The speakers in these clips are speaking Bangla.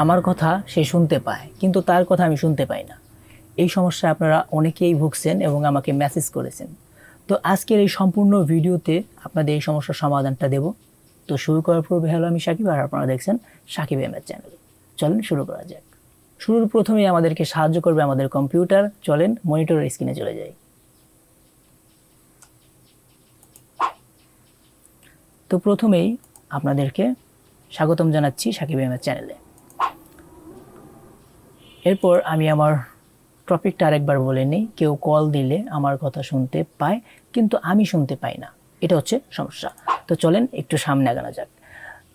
আমার কথা সে শুনতে পায়, কিন্তু তার কথা আমি শুনতে পাই না। এই সমস্যায় আপনারা অনেকেই ভুগছেন এবং আমাকে মেসেজ করেছেন। তো আজকের এই সম্পূর্ণ ভিডিওতে আপনাদের এই সমস্যার সমাধানটা দেব। তো শুরু করার পূর্বে হলো আমি সাকিব, আর আপনারা দেখছেন সাকিব এমের চ্যানেল চলেন শুরু করা যাক। শুরুর প্রথমেই আমাদেরকে সাহায্য করবে আমাদের কম্পিউটার চলেন মনিটরের স্ক্রিনে চলে যাই। তো প্রথমেই আপনাদেরকে স্বাগতম জানাচ্ছি সাকিব এমের চ্যানেলে এরপর আমি আমার টপিকটা আরেকবার বলে নিই। কেউ কল দিলে আমার কথা শুনতে পায়, কিন্তু আমি শুনতে পাই না। এটা হচ্ছে সমস্যা। তো চলেন একটু সামনে আগানো যাক।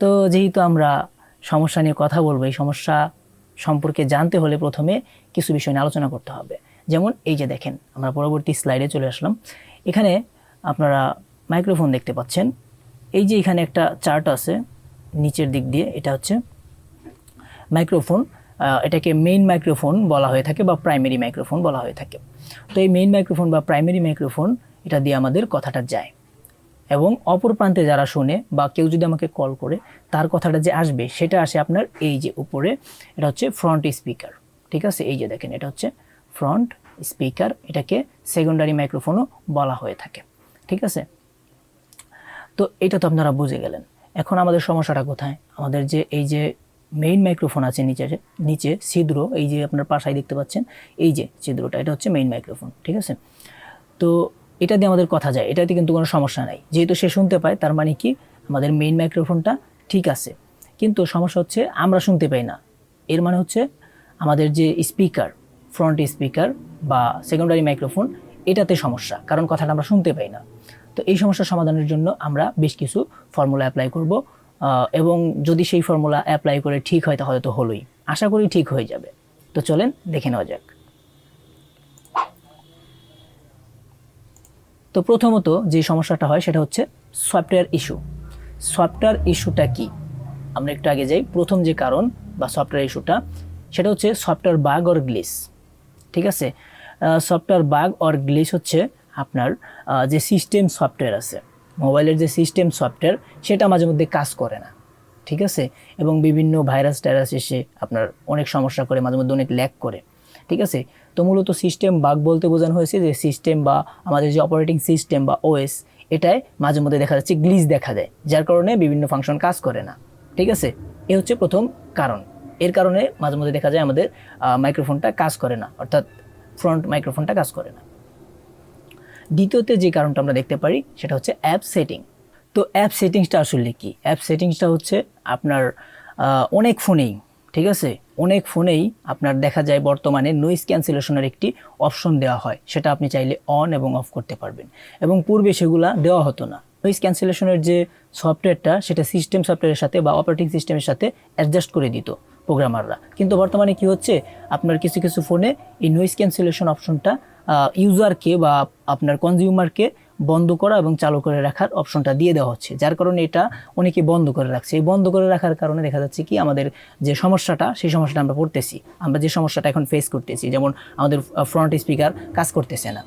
তো যেহেতু আমরা সমস্যা নিয়ে কথা বলব, এই সমস্যা সম্পর্কে জানতে হলে প্রথমে কিছু বিষয় নিয়ে আলোচনা করতে হবে। যেমন এই যে দেখেন, আমরা পরবর্তী স্লাইডে চলে আসলাম। এখানে আপনারা মাইক্রোফোন দেখতে পাচ্ছেন। এই যে এখানে একটা চার্ট আছে, নিচের দিক দিয়ে, এটা হচ্ছে মাইক্রোফোন। এটাকে মেইন মাইক্রোফোন বলা হয়ে থাকে বা প্রাইমারি মাইক্রোফোন বলা হয়ে থাকে। তো এই মেইন মাইক্রোফোন বা প্রাইমারি মাইক্রোফোন এটা দিয়ে আমাদের কথাটা যায়। এবং অপর প্রান্তে যারা শোনে বা কেউ যদি আমাকে কল করে, তার কথাটা যে আসবে, সেটা আসে আপনার এই যে উপরে, এটা হচ্ছে ফ্রন্ট স্পিকার ঠিক আছে? এই যে দেখেন, এটা হচ্ছে ফ্রন্ট স্পিকার এটাকে সেকেন্ডারি মাইক্রোফোনও বলা হয়ে থাকে। ঠিক আছে? তো এটা তো আপনারা বুঝে গেলেন। এখন আমাদের সমস্যাটা কোথায়? আমাদের যে এই যে মেইন মাইক্রোফোন আছে নিচে নিচে ছিদ্র, এই যে আপনার পাশায় দেখতে পাচ্ছেন, এই যে ছিদ্রটা, এটা হচ্ছে মেইন মাইক্রোফোন ঠিক আছে? তো এটা দিয়ে আমাদের কথা যায়, এটাতে কিন্তু কোনো সমস্যা নাই। যেহেতু সে শুনতে পায়, তার মানে কি, আমাদের মেইন মাইক্রোফোনটা ঠিক আছে। কিন্তু সমস্যা হচ্ছে, আমরা শুনতে পাই না। এর মানে হচ্ছে, আমাদের যে স্পিকার ফ্রন্ট স্পিকার বা সেকেন্ডারি মাইক্রোফোন এটাতে সমস্যা, কারণ কথাটা আমরা শুনতে পাই না। তো এই সমস্যার সমাধানের জন্য আমরা বেশ কিছু ফর্মুলা অ্যাপ্লাই করব। এবং যদি সেই ফর্মুলা অ্যাপ্লাই করে ঠিক হয় তাহলে তো হলোই। আশা করি ঠিক হয়ে যাবে। তো চলেন দেখে নেওয়া যাক। তো প্রথমত যে সমস্যাটা হয় সেটা হচ্ছে সফটওয়্যার ইস্যু সফটওয়্যার ইস্যুটা কি? আমরা একটু আগে যাই। প্রথম যে কারণ বা সফটওয়্যার ইস্যুটা সেটা হচ্ছে সফটওয়্যার বাগ অর গ্লিস ঠিক আছে? সফটওয়্যার বাগ অর গ্লিস হচ্ছে আপনার যে সিস্টেম সফটওয়্যার আছে। মোবাইলের যে সিস্টেম, সফটওয়্যার, সেটা মাঝে মধ্যে কাজ করে না। ঠিক আছে? এবং বিভিন্ন ভাইরাস টাইরাস এসে আপনার অনেক সমস্যা করে, মাঝে মধ্যে অনেক ল্যাক করে। ঠিক আছে? তো মূলত সিস্টেম বাগ বলতে বোঝানো হয়েছে যে সিস্টেম বা আমাদের যে অপারেটিং সিস্টেম বা ওএস এটাই মাঝে মধ্যে দেখা যাচ্ছে গ্লিজ দেখা দেয়, যার কারণে বিভিন্ন ফাংশন কাজ করে না। ঠিক আছে? এ হচ্ছে প্রথম কারণ। এর কারণে মাঝে মধ্যে দেখা যায় আমাদের মাইক্রোফোনটা কাজ করে না, অর্থাৎ ফ্রন্ট মাইক্রোফোনটা কাজ করে না। দ্বিতীয়তে যে কারণটা আমরা দেখতে পারি, সেটা হচ্ছে অ্যাপ সেটিং তো অ্যাপ সেটিংসটা আসলে কি? অ্যাপ সেটিংসটা হচ্ছে আপনার অনেক ফোনেই, ঠিক আছে? অনেক ফোনেই আপনার দেখা যায় বর্তমানে নয়েজ ক্যান্সেলেশনের একটি অপশন দেওয়া হয়। সেটা আপনি চাইলে অন এবং অফ করতে পারবেন। এবং পূর্বে সেগুলা দেওয়া হতো না। নয়েজ ক্যান্সেলেশনের যে সফটওয়্যারটা, সেটা সিস্টেম সফটওয়্যারের সাথে বা অপারেটিং সিস্টেমের সাথে অ্যাডজাস্ট করে দিত প্রোগ্রামাররা কিন্তু বর্তমানে কি হচ্ছে? আপনার কিছু কিছু ফোনে এই নয়েজ ক্যান্সেলেশন অপশনটা ইউজারকে বা আপনার কনজিউমারকে বন্ধ করা এবং চালু করে রাখার অপশনটা দিয়ে দেওয়া হচ্ছে। যার কারণে এটা অনেকে বন্ধ করে রাখছে। এই বন্ধ করে রাখার কারণে দেখা যাচ্ছে কি, আমাদের যে সমস্যাটা, সেই সমস্যাটা আমরা পড়তেছি। আমরা যে সমস্যাটা এখন ফেস করতেছি, যেমন আমাদের ফ্রন্ট স্পিকার কাজ করতেছে না।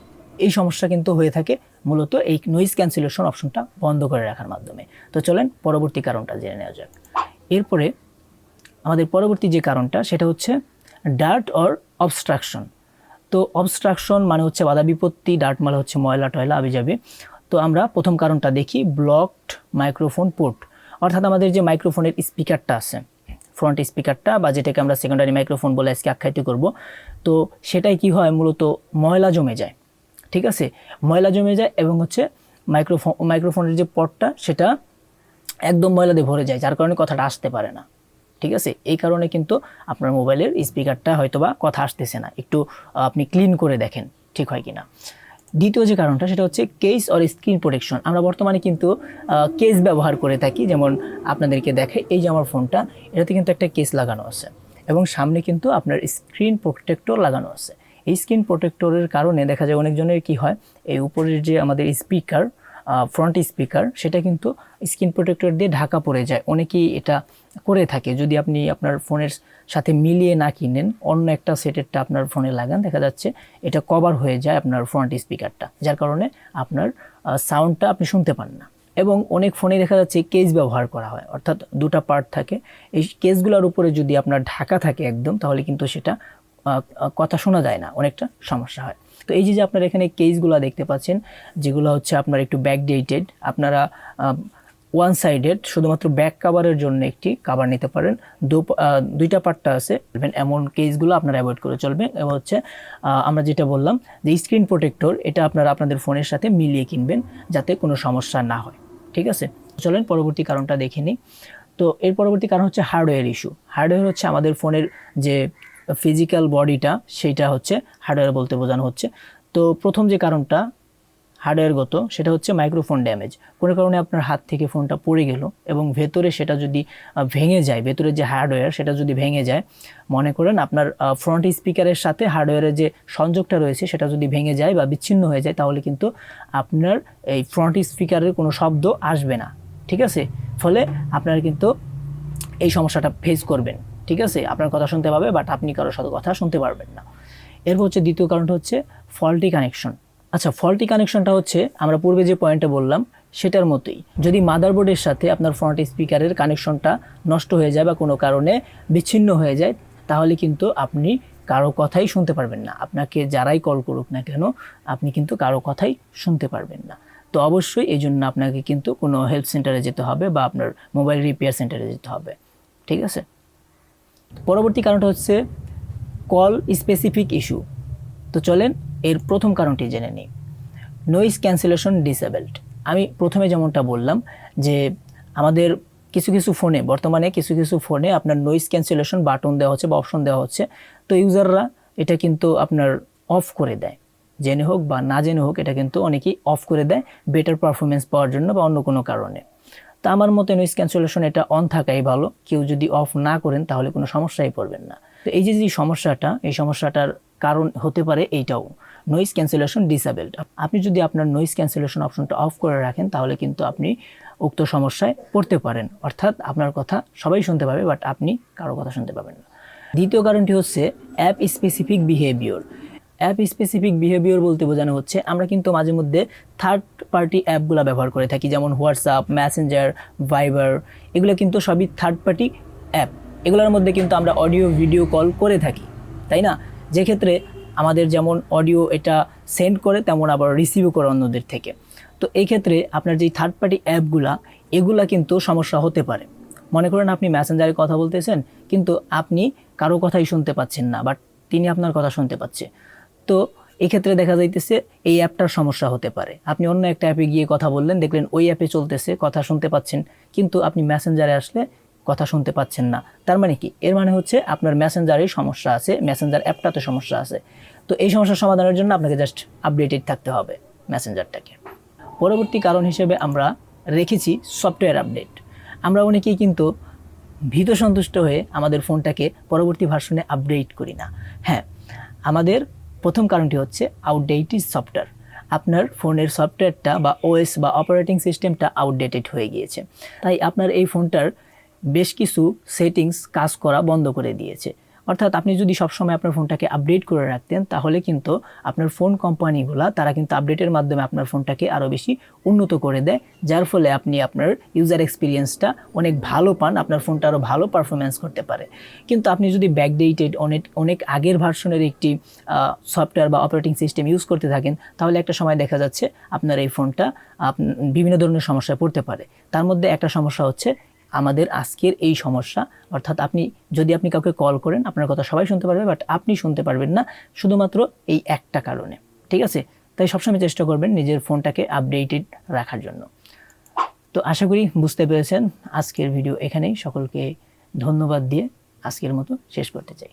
এই সমস্যা কিন্তু হয়ে থাকে মূলত এই নয়েজ ক্যান্সেলেশন অপশনটা বন্ধ করে রাখার মাধ্যমে। তো চলেন পরবর্তী কারণটা জেনে নেওয়া যাক। এরপরে আমাদের পরবর্তী যে কারণটা, সেটা হচ্ছে ডার্ট অর অবস্ট্রাকশন তো অবস্ট্রাকশন মানে হচ্ছে বাধা বিপত্তি, ডার্ট মানে হচ্ছে ময়লা টয়লা, আবি যাবে। তো আমরা প্রথম কারণটা দেখি ব্লকড মাইক্রোফোন পোর্ট অর্থাৎ আমাদের যে মাইক্রোফোনের স্পিকারটা আছে ফ্রন্ট স্পিকারটা বা যেটাকে আমরা সেকেন্ডারি মাইক্রোফোন বলে আজকে আখ্যায়িত করব, তো সেটাই কি হয় মূলত ময়লা জমে যায়, ঠিক আছে? ময়লা জমে যায় এবং হচ্ছে মাইক্রোফোন মাইক্রোফোনের যে পটটা সেটা একদম ময়লা দিয়ে ভরে যায়, যার কারণে কথাটা আসতে পারে না। ঠিক আছে? এই কারণে কিন্তু আপনার মোবাইলের স্পিকারটা হয়তোবা কথা আসতেছে না। একটু আপনি ক্লিন করে দেখেন, ঠিক হয় কিনা? দ্বিতীয় যে কারণটা, সেটা হচ্ছে কেস অর স্ক্রিন প্রোটেকশন। আমরা বর্তমানে কিন্তু কেস ব্যবহার করে থাকি। যেমন আপনাদেরকে দেখে, এই যে আমার ফোনটা, এটাতে কিন্তু একটা কেস লাগানো আছে। এবং সামনে কিন্তু আপনার স্ক্রিন প্রোটেক্টর লাগানো আছে। এই স্ক্রিন প্রোটেক্টরের কারণে দেখা যায় অনেকজনের কি হয়, এই উপরের যে আমাদের স্পিকার ফ্রন্ট স্পিকার সেটা কিন্তু স্ক্রিন প্রোটেক্টর দিয়ে ঢাকা পড়ে যায়। অনেকেই এটা করে থাকে। যদি আপনি আপনার ফোনের সাথে মিলিয়ে না কিনেন, অন্য একটা সেটেরটা আপনার ফোনে লাগান, দেখা যাচ্ছে এটা কভার হয়ে যায় আপনার ফ্রন্ট স্পিকারটা যার কারণে আপনার সাউন্ডটা আপনি শুনতে পান না। এবং অনেক ফোনে দেখা যাচ্ছে কেস ব্যবহার করা হয়, অর্থাৎ দুটা পার্ট থাকে। এই কেসগুলোর উপরে যদি আপনার ঢাকা থাকে একদম, তাহলে কিন্তু সেটা কথা শোনা যায় না, অনেকটা সমস্যা হয়। তো এই যে আপনারা এখানে কেসগুলো দেখতে পাচ্ছেন, যেগুলো হচ্ছে আপনার একটু ব্যাকডেটেড আপনারা ওয়ান সাইডেড শুধুমাত্র ব্যাক কাভারের জন্য একটি কাভার নিতে পারেন। দু দুইটা পার্টটা আছে এমন কেসগুলো আপনারা অ্যাভয়েড করে চলবেন। এবং হচ্ছে আমরা যেটা বললাম যে স্ক্রিন প্রোটেক্টর এটা আপনারা আপনাদের ফোনের সাথে মিলিয়ে কিনবেন, যাতে কোনো সমস্যা না হয়। ঠিক আছে? চলেন পরবর্তী কারণটা দেখে নিই। তো এর পরবর্তী কারণ হচ্ছে হার্ডওয়্যার ইস্যু হার্ডওয়্যার হচ্ছে আমাদের ফোনের যে ফিজিক্যাল বডিটা সেইটা হচ্ছে হার্ডওয়্যার বলতে বোঝানো হচ্ছে। তো প্রথম যে কারণটা হার্ডওয়্যারগত সেটা হচ্ছে মাইক্রোফোন ড্যামেজ কোনো কারণে আপনার হাত থেকে ফোনটা পড়ে গেল এবং ভেতরে সেটা যদি ভেঙে যায়, ভেতরে যে হার্ডওয়্যার সেটা যদি ভেঙে যায়, মনে করেন আপনার ফ্রন্ট স্পিকারের সাথে হার্ডওয়্যারের যে সংযোগটা রয়েছে, সেটা যদি ভেঙে যায় বা বিচ্ছিন্ন হয়ে যায়, তাহলে কিন্তু আপনার এই ফ্রন্ট স্পিকারের কোনো শব্দ আসবে না। ঠিক আছে? ফলে আপনারা কিন্তু এই সমস্যাটা ফেস করবেন। ঠিক আছে? আপনার কথা শুনতে পাবে বাট আপনি কারোর সাথে কথা শুনতে পারবেন না। এরপর হচ্ছে দ্বিতীয় কারণটা হচ্ছে ফল্টি কানেকশন আচ্ছা ফল্টি কানেকশনটা হচ্ছে, আমরা পূর্বে যে পয়েন্টটা বললাম, সেটার মতোই। যদি মাদারবোর্ডের সাথে আপনার ফ্রন্ট স্পিকারের কানেকশনটা নষ্ট হয়ে যায় বা কোনো কারণে বিচ্ছিন্ন হয়ে যায়, তাহলে কিন্তু আপনি কারও কথাই শুনতে পারবেন না। আপনাকে যারাই কল করুক না কেন, আপনি কিন্তু কারও কথাই শুনতে পারবেন না। তো অবশ্যই এই জন্য আপনাকে কিন্তু কোনো হেল্প সেন্টারে যেতে হবে বা আপনার মোবাইল রিপেয়ার সেন্টারে যেতে হবে। ঠিক আছে? পরবর্তী কারণটা হচ্ছে কল স্পেসিফিক ইস্যু তো চলেন এর প্রথম কারণটি জেনে নিই। নয়েজ ক্যান্সেলেশন ডিসেবলড আমি প্রথমে যেমনটা বললাম যে আমাদের কিছু কিছু ফোনে বর্তমানে কিছু কিছু ফোনে আপনার নয়েজ ক্যান্সেলেশন বাটন দেওয়া হচ্ছে বা অপশন দেওয়া হচ্ছে। তো ইউজাররা এটা কিন্তু আপনার অফ করে দেয়। জেনে হোক বা না জেনে হোক, এটা কিন্তু অনেকেই অফ করে দেয় বেটার পারফরমেন্স পাওয়ার জন্য বা অন্য কোনো কারণে। তা আমার মতে নয়েজ ক্যান্সেলেশন এটা অন থাকাই ভালো। কেউ যদি অফ না করেন তাহলে কোনো সমস্যায় পড়বেন না। তো এই যে যে সমস্যাটা, এই সমস্যাটার কারণ হতে পারে এইটাও। নয়েজ ক্যান্সেলেশন ডিসেবলড আপনি যদি আপনার নয়েজ ক্যান্সেলেশন অপশনটা অফ করে রাখেন তাহলে কিন্তু আপনি উক্ত সমস্যায় পড়তে পারেন। অর্থাৎ আপনার কথা সবাই শুনতে পাবে বাট আপনি কারও কথা শুনতে পাবেন না। দ্বিতীয় কারণটি হচ্ছে app specific behaviour app specific behaviour বলতে বোঝানো হচ্ছে। আমরা কিন্তু মাঝে মধ্যে থার্ড পার্টি অ্যাপগুলো ব্যবহার করে থাকি, যেমন হোয়াটসঅ্যাপ ম্যাসেঞ্জার ভাইবার এগুলো কিন্তু সবই থার্ড পার্টি অ্যাপ এগুলোর মধ্যে কিন্তু আমরা অডিও ভিডিও কল করে থাকি, তাই না? যে ক্ষেত্রে আমাদের যেমন অডিও এটা সেন্ড করে, তেমন আবার রিসিভও করে অন্যদের থেকে। তো এই ক্ষেত্রে আপনার যেই থার্ড পার্টি অ্যাপগুলা এগুলা কিন্তু সমস্যা হতে পারে। মনে করেন আপনি মেসেঞ্জারে কথা বলতেছেন, কিন্তু আপনি কারও কথাই শুনতে পাচ্ছেন না বাট তিনি আপনার কথা শুনতে পাচ্ছে। তো এক্ষেত্রে দেখা যাইতেছে এই অ্যাপটার সমস্যা হতে পারে। আপনি অন্য একটা অ্যাপে গিয়ে কথা বললেন, দেখলেন ওই অ্যাপে চলতেছে, কথা শুনতে পাচ্ছেন, কিন্তু আপনি মেসেঞ্জারে আসলে কথা শুনতে পাচ্ছেন না। তার মানে কি? এর মানে হচ্ছে আপনার মেসেঞ্জারেই সমস্যা আছে, মেসেঞ্জার অ্যাপটাতে সমস্যা আছে। তো এই সমস্যার সমাধানের জন্য আপনাকে জাস্ট আপডেটেড থাকতে হবে মেসেঞ্জারটাকে। পরবর্তী কারণ হিসেবে আমরা রেখেছি সফটওয়্যার আপডেট। আমরা অনেকেই কিন্তু ভীত সন্তুষ্ট হয়ে আমাদের ফোনটাকে পরবর্তী ভার্সনে আপডেট করি না। হ্যাঁ আমাদের প্রথম কারণটি হচ্ছে আউটডেটেড সফটওয়্যার আপনার ফোনের সফটওয়্যারটা বা ওএস বা অপারেটিং সিস্টেমটা আউটডেটেড হয়ে গিয়েছে। তাই আপনার এই ফোনটার বেশ কিছু সেটিংস কাজ করা বন্ধ করে দিয়েছে। অর্থাৎ আপনি যদি সবসময় আপনার ফোনটাকে আপডেট করে রাখতেন, তাহলে কিন্তু আপনার ফোন কোম্পানিগুলো তারা কিন্তু আপডেটের মাধ্যমে আপনার ফোনটাকে আরও বেশি উন্নত করে দেয়, যার ফলে আপনি আপনার ইউজার এক্সপিরিয়েন্সটা অনেক ভালো পান, আপনার ফোনটা আরও ভালো পারফরমেন্স করতে পারে। কিন্তু আপনি যদি ব্যাকডেটেড অনেক অনেক আগের ভার্সনের একটি সফটওয়্যার বা অপারেটিং সিস্টেম ইউজ করতে থাকেন, তাহলে একটা সময় দেখা যাচ্ছে আপনার এই ফোনটা বিভিন্ন ধরনের সমস্যায় পড়তে পারে। তার মধ্যে একটা সমস্যা হচ্ছে আমাদের আজকের এই সমস্যা। অর্থাৎ আপনি, যদি আপনি কাউকে কল করেন, আপনার কথা সবাই শুনতে পারবে বাট আপনি শুনতে পারবেন না শুধুমাত্র এই একটা কারণে। ঠিক আছে? তাই সবসময় চেষ্টা করবেন নিজের ফোনটাকে আপডেটেড রাখার জন্য। তো আশা করি বুঝতে পেরেছেন। আজকের ভিডিও এখানেই। সকলকে ধন্যবাদ দিয়ে আজকের মতো শেষ করতে চাই।